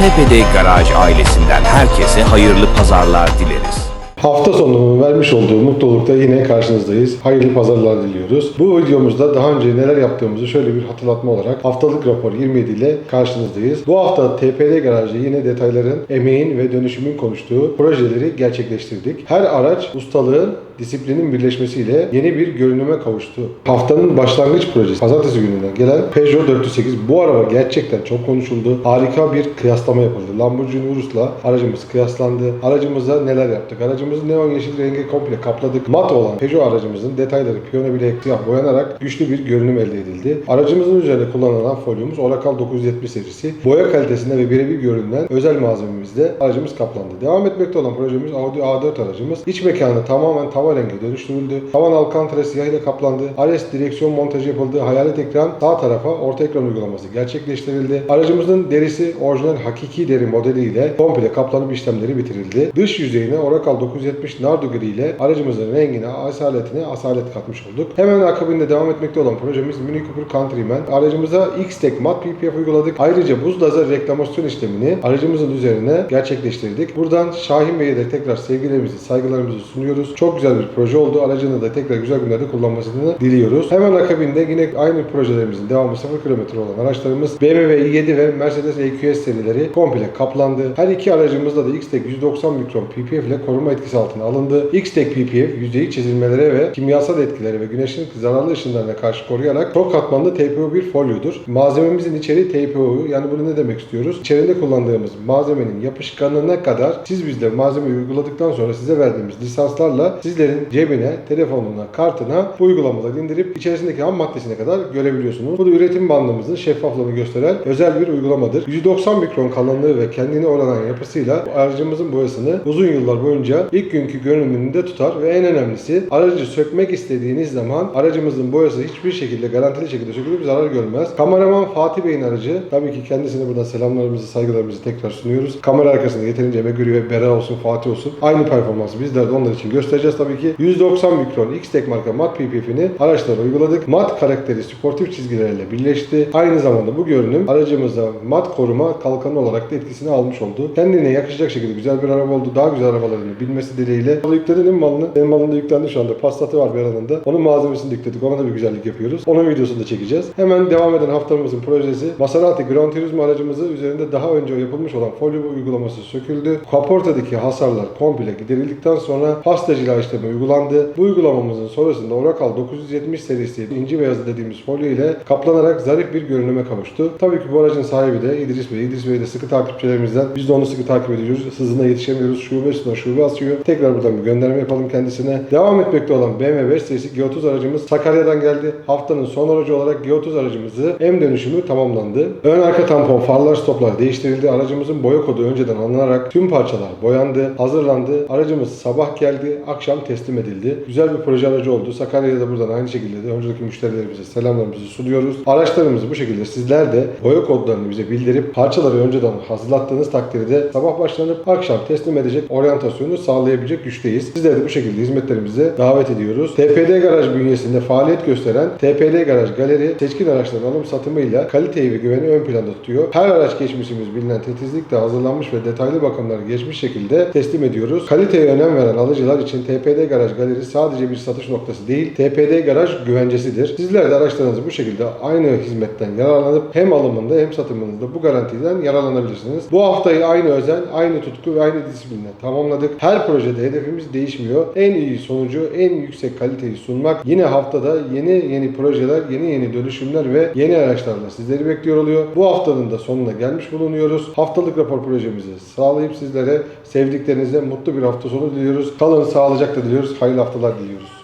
TPD Garaj ailesinden herkese hayırlı pazarlar dileriz. Hafta sonu vermiş olduğu mutlulukta yine karşınızdayız. Hayırlı pazarlar diliyoruz. Bu videomuzda daha önce neler yaptığımızı şöyle bir hatırlatma olarak haftalık rapor 27 ile karşınızdayız. Bu hafta TPD Garaj'da yine detayların, emeğin ve dönüşümün konuştuğu projeleri gerçekleştirdik. Her araç ustalığın, disiplinin birleşmesiyle yeni bir görünüme kavuştu. Haftanın başlangıç projesi pazartesi gününden gelen Peugeot 408. Bu araba gerçekten çok konuşuldu. Harika bir kıyaslama yapıldı. Lamborghini Urus'la aracımız kıyaslandı. Aracımıza neler yaptık? aracımızı neon yeşil renge komple kapladık. Mat olan Peugeot aracımızın detayları piyano bile siyah boyanarak güçlü bir görünüm elde edildi. Aracımızın üzerine kullanılan folyomuz Oracle 970 serisi. Boya kalitesinde ve birebir görünen özel malzememizle aracımız kaplandı. Devam etmekte olan projemiz Audi A4 aracımız. İç mekanı tamamen tava rengi dönüştürüldü. Tavan Alcantara siyah ile kaplandı. Ares direksiyon montajı yapıldı. Hayalet ekran sağ tarafa orta ekran uygulaması gerçekleştirildi. Aracımızın derisi orijinal hakiki deri modeliyle komple kaplanıp işlemleri bitirildi. Dış yüzeyine Oracle 9 1970 Nardugiri ile aracımızın rengine, asaletine asalet katmış olduk. Hemen akabinde devam etmekte olan projemiz Mini Cooper Countryman. Aracımıza X-Tek mat PPF uyguladık. Ayrıca buz lazer reklamasyon işlemini aracımızın üzerine gerçekleştirdik. Buradan Şahin Bey'e de tekrar sevgilerimizi, saygılarımızı sunuyoruz. Çok güzel bir proje oldu. Aracını da tekrar güzel günlerde kullanmasını diliyoruz. Hemen akabinde yine aynı projelerimizin devamı 0 km olan araçlarımız BMW i7 ve Mercedes EQS serileri komple kaplandı. Her iki aracımızda da X-Tek 190 mikron PPF ile koruma etkisi altına alındı. X-Tek PPF yüzeyi çizilmelere ve kimyasal etkileri ve güneşin zararlı ışınlarına karşı koruyarak çok katmanlı TPU bir folyodur. Malzememizin içeriği TPU yani bunu ne demek istiyoruz? İçerinde kullandığımız malzemenin yapışkanlığına kadar siz bizde malzemeyi uyguladıktan sonra size verdiğimiz lisanslarla sizlerin cebine, telefonuna, kartına bu uygulamaları indirip içerisindeki ham maddesine kadar görebiliyorsunuz. Bu da üretim bandımızın şeffaflığını gösteren özel bir uygulamadır. 190 mikron kalınlığı ve kendine oranan yapısıyla aracımızın boyasını uzun yıllar boyunca ilk günkü görünümünde tutar ve en önemlisi aracı sökmek istediğiniz zaman aracımızın boyası hiçbir şekilde garantili şekilde sökülüp zarar görmez. Kameraman Fatih Bey'in aracı tabii ki kendisine buradan selamlarımızı, saygılarımızı tekrar sunuyoruz. Kamera arkasında yeterince emek veriyor ve Bera olsun, Fatih olsun. Aynı performansı bizler de onlar için göstereceğiz tabii ki. 190 mikron X-Tek marka mat PPF'ini araçlara uyguladık. Mat karakteri sportif çizgilerle birleşti. Aynı zamanda bu görünüm aracımıza mat koruma kalkanı olarak da etkisini almış oldu. Kendine yakışacak şekilde güzel bir araba oldu. Daha güzel arabalarını bilmesi dileğiyle. Yükledin değil mi malını? Benim malında yüklendi şu anda. Passat'ı var bir yanında. Onun malzemesini yükledik. Ona da bir güzellik yapıyoruz. Onun videosunu da çekeceğiz. Hemen devam eden haftamızın projesi Maserati Gran Turismo aracımızı üzerinde daha önce yapılmış olan folyo uygulaması söküldü. Kaportadaki hasarlar komple giderildikten sonra pastacıyla işlemi uygulandı. Bu uygulamamızın sonrasında Oracle 970 serisi inci beyazı dediğimiz folyo ile kaplanarak zarif bir görünüme kavuştu. Tabii ki bu aracın sahibi de İdris Bey. İdris Bey de sıkı takipçilerimizden. Biz de onu sıkı takip ediyoruz. Hızına yetişemiyoruz. Şube üstüne şube asıyor. Tekrar buradan bir gönderme yapalım kendisine. Devam etmekte olan BMW 5 serisi G30 aracımız Sakarya'dan geldi. Haftanın son aracı olarak G30 aracımızı M dönüşümü tamamlandı. Ön arka tampon, farlar, stoplar değiştirildi. Aracımızın boya kodu önceden alınarak tüm parçalar boyandı, hazırlandı. Aracımız sabah geldi, akşam teslim edildi. Güzel bir proje aracı oldu. Sakarya'da buradan aynı şekilde de önceki müşterilerimize selamlarımızı sunuyoruz. Araçlarımızı bu şekilde sizler de boya kodlarını bize bildirip parçaları önceden hazırlattığınız takdirde sabah başlanıp akşam teslim edecek oryantasyonu sağlayabilecek güçteyiz. Sizleri de bu şekilde hizmetlerimize davet ediyoruz. TPD Garaj bünyesinde faaliyet gösteren TPD Garaj Galeri seçkin araçların alım satımıyla kaliteyi ve güveni ön planda tutuyor. Her araç geçmişimiz bilinen titizlikle hazırlanmış ve detaylı bakımları geçmiş şekilde teslim ediyoruz. Kaliteye önem veren alıcılar için TPD Garaj Galeri sadece bir satış noktası değil, TPD Garaj güvencesidir. Sizler de araçlarınızı bu şekilde aynı hizmetten yararlanıp hem alımında hem satımınızda bu garantiden yararlanabilirsiniz. Bu haftayı aynı özen, aynı tutku ve aynı disiplinle tamamladık. Her projede hedefimiz değişmiyor. En iyi sonucu, en yüksek kaliteyi sunmak. Yine haftada yeni yeni projeler, yeni yeni dönüşümler ve yeni araçlarla sizleri bekliyor oluyor. Bu haftanın da sonuna gelmiş bulunuyoruz. Haftalık rapor projemizi sağlayıp sizlere sevdiklerinize mutlu bir hafta sonu diliyoruz. Kalın sağlıcakla diliyoruz. Hayırlı haftalar diliyoruz.